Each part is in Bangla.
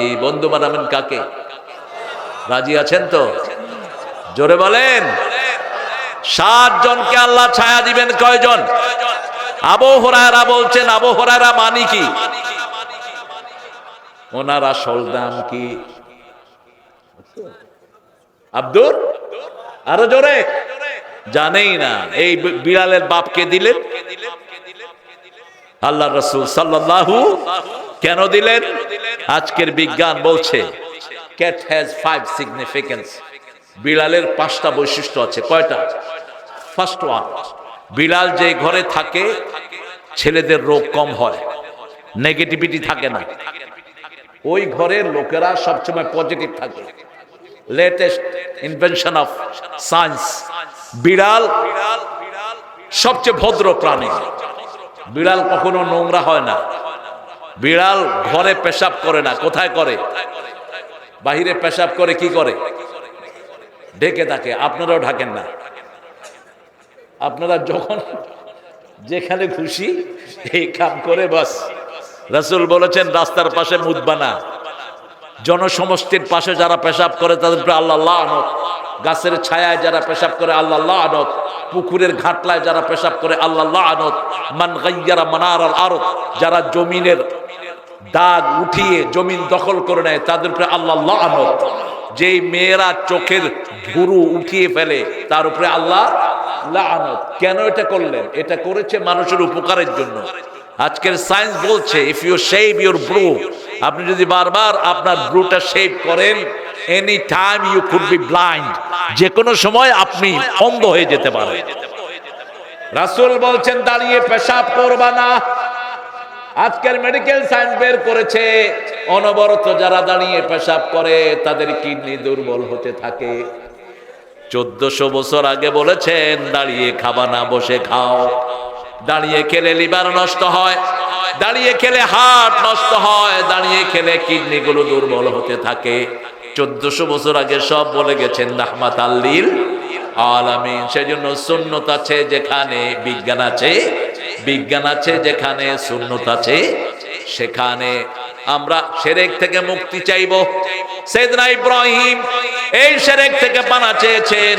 এই বন্ধু বানাবেন কাকে? রাজি আছেন তো? জোরে বলেন। সাত জনকে আল্লাহ ছায়া দিবেন কয়জন? আবু হরায়রা বলছেন, আবু হরায়রা মানি কি? ওনার আসল দাম কি? আব্দুর আরও জোরে। জানেই না, এই বিড়ালের বাপকে দিলেন? আল্লাহ রসুল সাল্লাল্লাহু কেন দিলেন? আজকের বিজ্ঞান বলছে ক্যাট হ্যাজ ফাইভ সিগনিফিকেন্স বিড়ালের পাঁচটা বৈশিষ্ট্য আছে, কয়টা? ফার্স্ট ওয়ান বিড়াল যে ঘরে থাকে, ছেলেদের রোগ কম হয় নেগেটিভিটি থাকে না। ওই ঘরের লোকেরা সবসময় পজিটিভ থাকে। লেটেস্ট ইনভেনশন অফ সায়েন্স বিড়াল সবচেয়ে ভদ্র প্রাণী। বিড়াল কখনো নোংরা হয় না। বিড়াল ঘরে পেশাব করে না, কোথায় করে? বাহিরে পেশাব করে কি করে? ঢেকে থাকে, আপনারাও ঢাকেন না। আপনারা যখন যেখানে খুশি এই কাম করে বাস। রাসূল বলেছেন, রাস্তার পাশে মুদবানা জনসমষ্টির পাশে যারা পেশাব করে, তাদের উপরে আল্লাহ আনত গাছের ছায়ায় যারা পেশাব করে, আল্লাহ আনত পুকুরের ঘাটলায় যারা পেশাব করে, আল্লাহ আনত মান গাইয়ারা মানার আরত যারা জমিনের দাগ উঠিয়ে জমিন দখল করে নেয়, তাদের উপরে আল্লাহ আনত যেই মেয়েরা চোখের ধুরু উঠিয়ে ফেলে, তার উপরে আল্লাহ লাআনত কেন এটা করলেন? এটা করেছে মানুষের উপকারের জন্য। আজকের সায়েন্স বলছে if you shave your brow আপনি যদি বারবার আপনার ব্রুটা শেভ করেন any time you could be blind যে কোনো সময় আপনি অন্ধ হয়ে যেতে পারেন। রাসূল বলছেন, দাঁড়িয়ে পেশাব করবা না আজকের মেডিকেল সায়েন্স বের করেছে। অনবরত যারা দাঁড়িয়ে পেশাব করে, তাদের কিডনি দুর্বল হতে থাকে। চোদ্দশো বছর আগে বলেছেন, দাঁড়িয়ে খাবা না, বসে খাও। দাঁড়িয়ে খেলে লিভার নষ্ট হয়, দাঁড়িয়ে খেলে হার্ট নষ্ট হয়, দাঁড়িয়ে খেলে কিডনি গুলো দুর্বল হতে থাকে। চোদ্দশো বছর আগে সব বলে গেছেন, রাহমাত আল্লিল আলামিন। সেজন্য সুন্নত আছে যেখানে, বিজ্ঞান আছে বিজ্ঞান আছে, যেখানে সুন্নত আছে, সেখানে আমরা সেরেক থেকে মুক্তি চাইব। সেদনা ইব্রাহিম এই সেরেক থেকে পানা চেয়েছেন,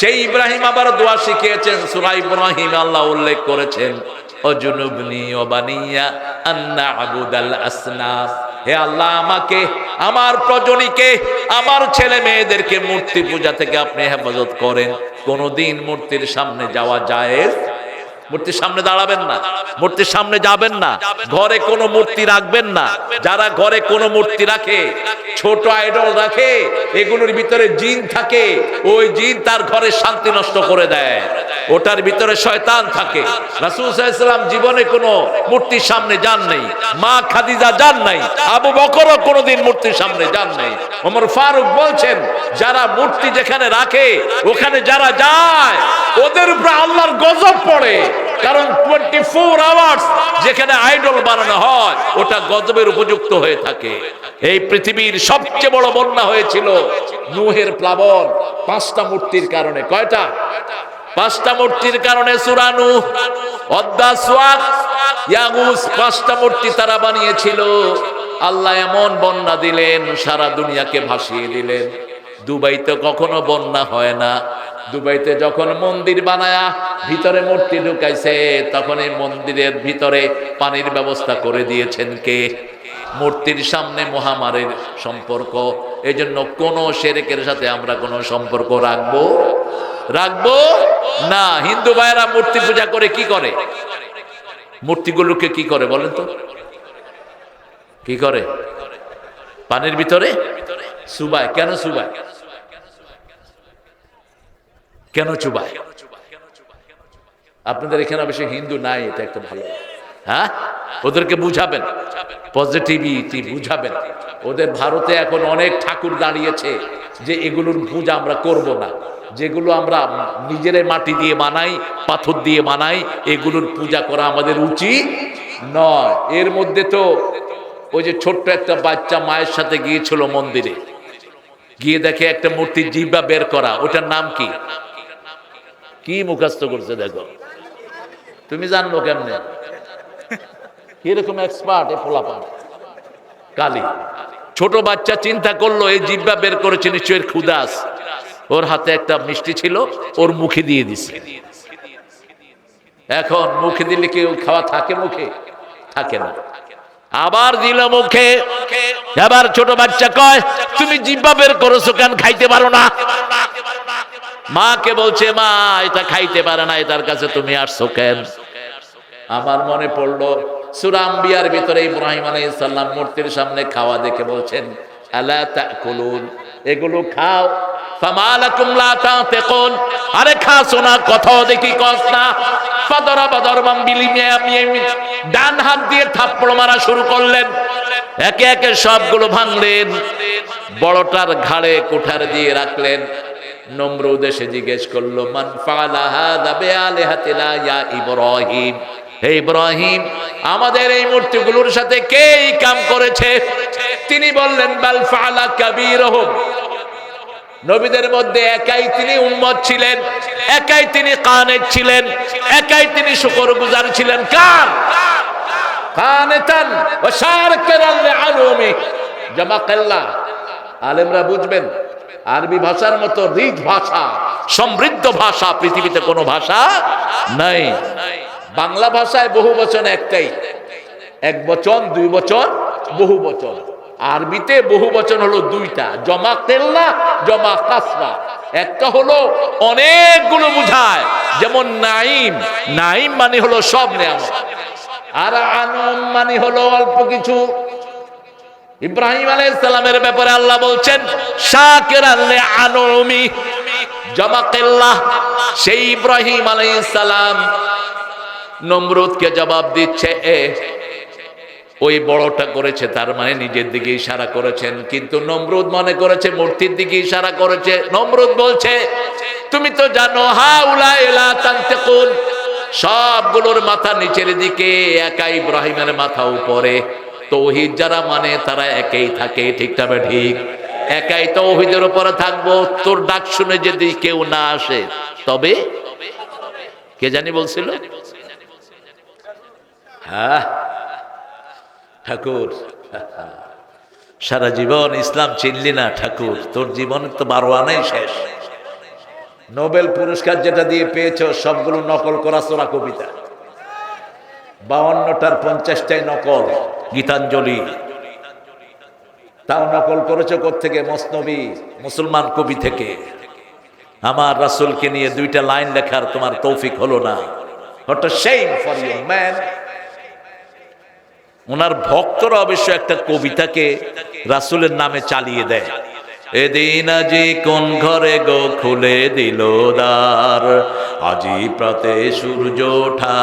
সেই ইব্রাহিম আবার দোয়া শিখিয়েছেন, সুরা ইব্রাহিম আল্লাহ উল্লেখ করেছেন আমার প্রজনীকে, আমার ছেলে মেয়েদেরকে মূর্তি পূজা থেকে আপনি হেফাজত করেন। কোনদিন মূর্তির সামনে যাওয়া যায় মূর্তির সামনে দাঁড়াবেন না। মূর্তির সামনে যাবেন না। ঘরে কোনো মূর্তি রাখবেন না। যারা ঘরে কোনো মূর্তি রাখে, ছোট আইডল রাখে, এগুলোর ভিতরে জিন থাকে। ওই জিন তার ঘরে শান্তি নষ্ট করে দেয়। ওটার ভিতরে শয়তান থাকে। রাসূল সাল্লাল্লাহু জীবনে কোনো মূর্তির সামনে যান নাই। মা খাদিজা যান নাই। আবু বকরও কোনোদিন মূর্তির সামনে যান নাই। ওমর ফারুক বলছেন, যারা মূর্তি যেখানে রাখে, ওখানে যারা যায়, ওদের উপরে আল্লাহর গজব পড়ে। কারণ টোয়েন্টি ফোর আওয়ার্স যেখানে আইডল বানানো হয়, ওটা গজবের উপযুক্ত হয়ে থাকে। এই পৃথিবীর সবচেয়ে বড় বন্যা হয়েছিল নুহের প্লাবন, পাঁচটা মূর্তির কারণে। কয়টা? পাঁচটা মূর্তির কারণে সুরানু পাঁচটা মূর্তি তারা বানিয়েছিল। আল্লাহ এমন বন্যা দিলেন, সারা দুনিয়াকে ভাসিয়ে দিলেন। দুবাইতে কখনো বন্যা হয় না। দুবাইতে যখন মন্দির বানায়া ভিতরে মূর্তি ঢুকাইছে, তখন এই মন্দিরের ভিতরে পানির ব্যবস্থা করে দিয়েছেন কে? মূর্তির সামনে মহামারীর সম্পর্ক। এই জন্য কোনো সেরেকের সাথে আমরা কোনো সম্পর্ক রাখব? রাখব? না, হিন্দু ভাইয়েরা মূর্তি পূজা করে কি করে? মূর্তিগুলোকে কি করে বলেন তো? কি করে? পানির ভিতরে? সুবায়। কেন সুবায়? কেন চুবায়? আপনাদের এখানে অবশ্যই হিন্দু নাই, এটা একটা ভালো। হ্যাঁ? ওদেরকে বুঝাবেন। পজিটিভিটি বুঝাবেন। ওদের ভারতে এখন অনেক ঠাকুর দাঁড়িয়েছে যে এগুলোর পূজা আমরা করব না। যেগুলো আমরা নিজেরাই মাটি দিয়ে বানাই, পাথর দিয়ে বানাই, এগুলোর পূজা করা আমাদের উচিত নয়। এর মধ্যে তো ওই যে ছোট্ট একটা বাচ্চা মায়ের সাথে গিয়েছিল মন্দিরে। গিয়ে দেখে একটা মূর্তির জিব্বা বের করা, ওটার নাম কি? কি মুখস্থ করছে দেখো। তুমি জানলো কেমনে? কীরকম এক্সপার্ট এ পোলাপান। কালী। ছোট বাচ্চা চিন্তা করল, এই জিব্বা বের করেছে নিশ্চয়ের ক্ষুদাস ওর হাতে একটা মিষ্টি ছিল, ওর মুখে দিয়ে দিছে। এখন মুখে দিলে কেউ খাওয়া থাকে মুখে? থাকে না। আবার দিল মুখে। আবার ছোট বাচ্চা কয়, তুমি জিব্বা বের করেছ কেন? খাইতে পারো না। মাকে বলছে, মা, এটা খাইতে পারে না, এটার কাছে তুমি আসছো কেন? আমার মনে পড়ল সুরাম্বিয়ার ভিতরে ইব্রাহিম আলাইহিস সালাম মূর্তির সামনে খাওয়া দেখে বলছেন, আলা তাকুলুন, এগুলো খাও। আরে খাসো না, কথাও দেখি কস না। ডান হাত দিয়ে থাপ্পড় মারা শুরু করলেন। একে একে সবগুলো ভাঙলেন, বড়টার ঘাড়ে কুঠার দিয়ে রাখলেন। নমরুদ এসে জিজ্ঞেস করল, মান ইব্রাহিম? হে ইব্রাহিম, আমাদের এই মূর্তিগুলোর সাথে কে এই কাম করেছে? তিনি বললেন, বাল ফালা নবীদের মধ্যে একাই তিনি উম্মত ছিলেন, একাই তিনি কানের ছিলেন, একাই তিনি শুকর গুজার ছিলেন। কার? কানেতান ও শারকান লিআলুমি। জামা কাল্লা। আলেমরা বুঝবেন আরবি ভাষার মতো রিচ ভাষা, সমৃদ্ধ ভাষা পৃথিবীতে কোনো ভাষা নাই। বাংলা ভাষায় বহু বচন একটাই। এক বচন, দুই বচন, বহু বচন। আরবিতে বহু বচন হলো দুইটা, জমা তেল্লা, জমা কাসরা। একটা হলো অনেকগুলো বুঝায়, যেমন নাইম নাইম মানে হলো সব নেয়ামত। আর আনম মানে হলো অল্প কিছু। ইব্রাহিম আলাইসালামের ব্যাপারে আল্লাহ বলছেন সেই ইব্রাহিম আলাইসালাম জবাব দিচ্ছে, এ, ওই বড়টা করেছে, তার মানে নিজের দিকে ইশারা করেছেন। কিন্তু নমরুদ মনে করেছে, মূর্তির দিকে ইশারা করেছে। নমরুদ বলছে, তুমি তো জানো হা উলা সবগুলোর মাথা নিচের দিকে, একা ইব্রাহিমের মাথা উপরে। তৌহিদ যারা মানে তারা একাই থাকে, ঠিক তবে ঠিক? একাই তৌহিদের উপরে থাকব, তোর ডাক শুনে যদি কেউ না আসে, তবে? কে জানি বলছিল? হ্যাঁ। ঠাকুর, সারা জীবন ইসলাম চিনলি না, ঠাকুর। তোর জীবন তো বারো আনাই শেষ। নোবেল পুরস্কার যেটা দিয়ে পেয়েছ, সবগুলো নকল করা চোরা কবিতা। বাউন্নটার পঞ্চাশটাই নকল। গীতাঞ্জলি। তাও নকল করেছে থেকে মসনবী মুসলমান কবি থেকে। আমার রাসুলকে নিয়ে দুইটা লাইন লেখার তোমার তৌফিক হলো না। ওনার ভক্তরা অবশ্য একটা কবিতাকে রাসুলের নামে চালিয়ে দেয়। এদিন আজি কোন ঘরে গো খুলে দিল দ্বার? আজি প্রাতে সূর্য ওঠা,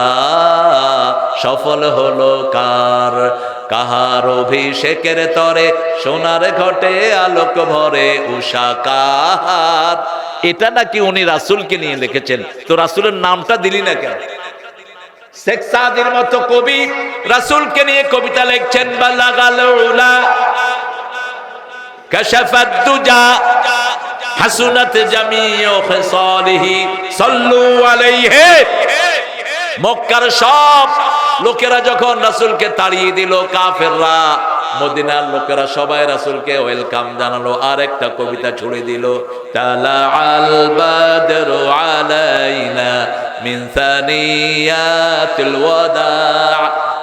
সফল হলো কার? কাহার অভিষেকের তরে সোনার ঘটে, আলোক ভরে উষা কাহার? এটা নাকি উনি রাসুলকে নিয়ে লিখেছেন। তো রাসুলের নামটা দিলি না কেন? শেখ সাদির মতো কবি রাসুলকে নিয়ে কবিতা লিখছেন বালাগালউলা কাশাফাত দুজা হাসুনাত জামিউ খিসালিহি সাল্লু আলাইহি মক্কার সব লোকেরা যখন রাসূলকে তাড়িয়ে দিল, কাফেররা, মদিনার লোকেরা সবাই রাসূলকে ওয়েলকাম জানালো আর একটা কবিতা ছুড়ে দিল তালা আল বাদরু আলাইনা মিন সানিয়াতিল ওয়াদা।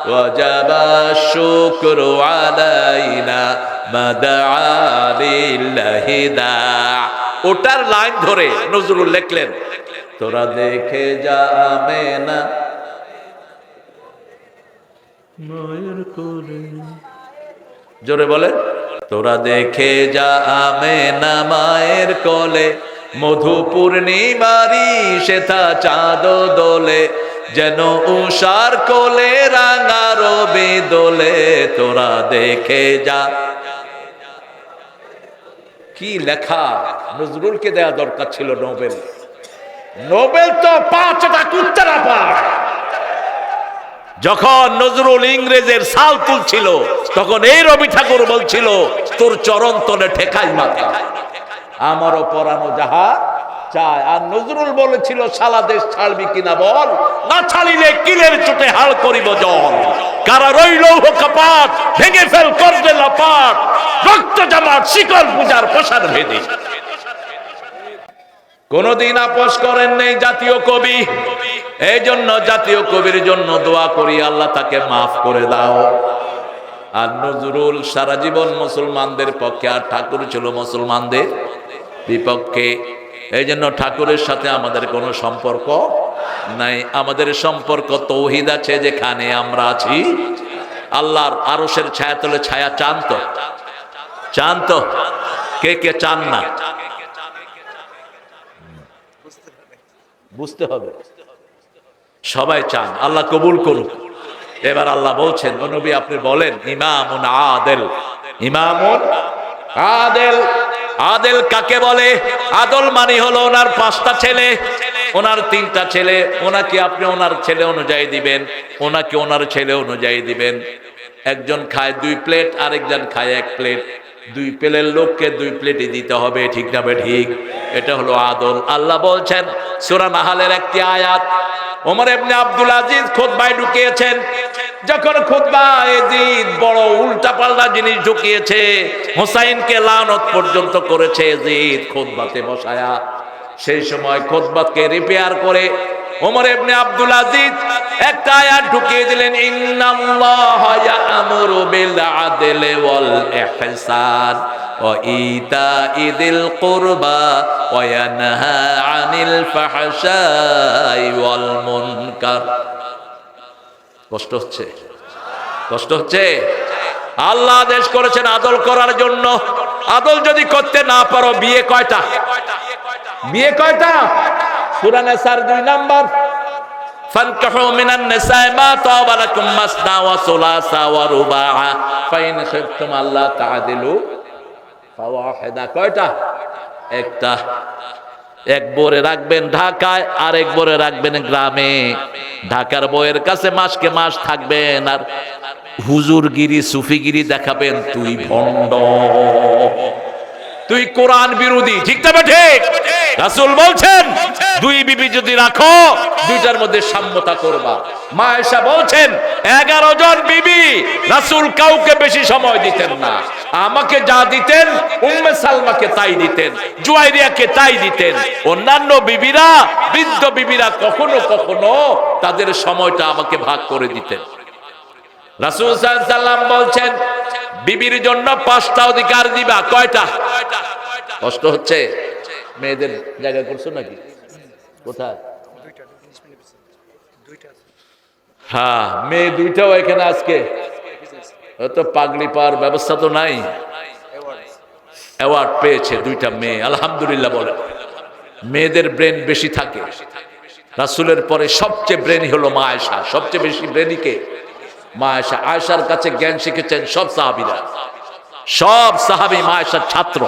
وجب الشكر علينا ما دعا لله داع ওটার লাইন ধরে নজরুল লিখলেন তোরা দেখে যাবে না মায়ের কোলে জোরে বলে তোরা দেখে যা আমে না মায়ের কোলে মধু পূর্ণিমারি সেথা চাঁদ দোলে যেন উষার কোলে রাঙা রবে দোলে, তোরা দেখে যা। কি লেখা? নজরুলকে দেয়া দরকার ছিল নোবেল। নোবেল তো পাঁচটা কুত্তারা পায় যখন নজরুল ইংরেজের সাল তুলছিল, তখন এই রবি ঠাকুর বলছিল, তোর চরণ ঠেকাই মাথা। আমারও পরানো যাহা চায় আর নজরুল বলেছিল সালা দেশ ছাড়বি কিনা বল? না ছাড়িলে কিলের চোটে হাল করিব জল কারা রইল কপাট ভেঙে ফেল করবে লাপাট। রক্ত জামাত শিকল পূজার প্রসাদ ভেদে। কোনদিন আপোষ করেন নেই জাতীয় কবি। এই জন্য জাতীয় কবির জন্য দোয়া করি, আল্লাহ তাকে মাফ করে দাও। আর নজরুল সারা জীবন মুসলমানদের পক্ষে, আর ঠাকুর ছিল মুসলমানদের বিপক্ষে। এই জন্য ঠাকুরের সাথে আমাদের কোনো সম্পর্ক নাই। আমাদের সম্পর্ক তৌহিদ আছে যেখানে আমরা আছি। আল্লাহর আরসের ছায়া তলে ছায়া চান তো। চান তো? কে কে চান না? বুঝতে হবে। সবাই চান। আল্লাহ কবুল করুক। এবার আল্লাহ বলছেন নবী, আপনি বলেন, ইমামুন আদেল। ইমামুন আদেল। আদেল কাকে বলে? আদল মানে হলো ওনার পাঁচটা ছেলে। ওনার তিনটা ছেলে। ওনাকে আপনি ওনার ছেলে অনুযায়ী দিবেন। ওনাকে ওনার ছেলে অনুযায়ী দিবেন। একজন খায় দুই প্লেট, আরেকজন খায় এক প্লেট। দুই প্লেটের লোককে দুই প্লেটই দিতে হবে, ঠিক না ঠিক। এটা হলো আদল। আল্লাহ বলছেন, সূরা নাহালের একটি আয়াত, ওমর ইবনে আব্দুল আজিজ খুতবায় ঢুকিয়েছেন। যখন এজিদ বড় উল্টা পাল্টা জিনিস ঢুকিয়েছে, হোসাইনকে লানত পর্যন্ত করেছে এজিদ খুতবাতে বসায়া। সেই সময় খুতবাতকে রিপেয়ার করে ওমর ইবনে আব্দুল আজিজ একটা আয়াত ঢুকিয়ে দিলেন, ইন্নাল্লাহা কষ্ট হচ্ছে? কষ্ট হচ্ছে? আল্লাহ আদেশ করেছেন আদল করার জন্য আদল যদি করতে না পারো বিয়ে কয়টা বিয়ে কয়টা সূরা নেসার দুই নাম্বার فانكحوا من النساء ما طاب لكم مثنى وثلاث ورباع فإن خفتم ألا تعدلوا فواحدة কয়টা একটা এক বোরে রাখবেন ঢাকায় আর এক বোরে রাখবেন গ্রামে ঢাকার বইয়ের কাছে মাসকে মাস থাকবেন আর হুজুরগিরি, সুফিগিরি দেখাবেন, তুই ভণ্ড। তুই কোরআন বিরোধী, ঠিক তবে ঠিক? রাসূল বলছেন, দুই বিবি যদি রাখো, দুইটার মধ্যে সাম্যতা করবা। মা এসা বলছেন, এগারো জন বিবি, রাসূল কাউকে বেশি সময় দিতেন না। আমাকে যা দিতেন, উম্মে সালমাকে তাই দিতেন, জুয়াইরিয়াকে তাই দিতেন। অন্যান্য বিবিরা, বৃদ্ধ বিবিরা কখনো কখনো তাদের সময়টা আমাকে ভাগ করে দিতেন। রাসূল সাল্লাম বলছেন, বিবির জন্য পাঁচটা অধিকার দিবা, কয়টা? কষ্ট হচ্ছে? মেয়েদের জায়গা করছ নাকি? কোথায়? হ্যাঁ মেয়ে দুইটাও এখানে আজকে। তো পাগড়ি পাওয়ার ব্যবস্থা তো নাই। অ্যাওয়ার্ড পেয়েছে দুইটা মেয়ে, আলহামদুলিল্লাহ বলে। মেয়েদের ব্রেন বেশি থাকে। রাসুলের পরে সবচেয়ে ব্রেনই হলো মা আয়সা সবচেয়ে বেশি ব্রেনিকে মা আয়সা আয়সার কাছে জ্ঞান শিখেছেন সব সাহাবিরা। সব সাহাবি মা আয়সার ছাত্র।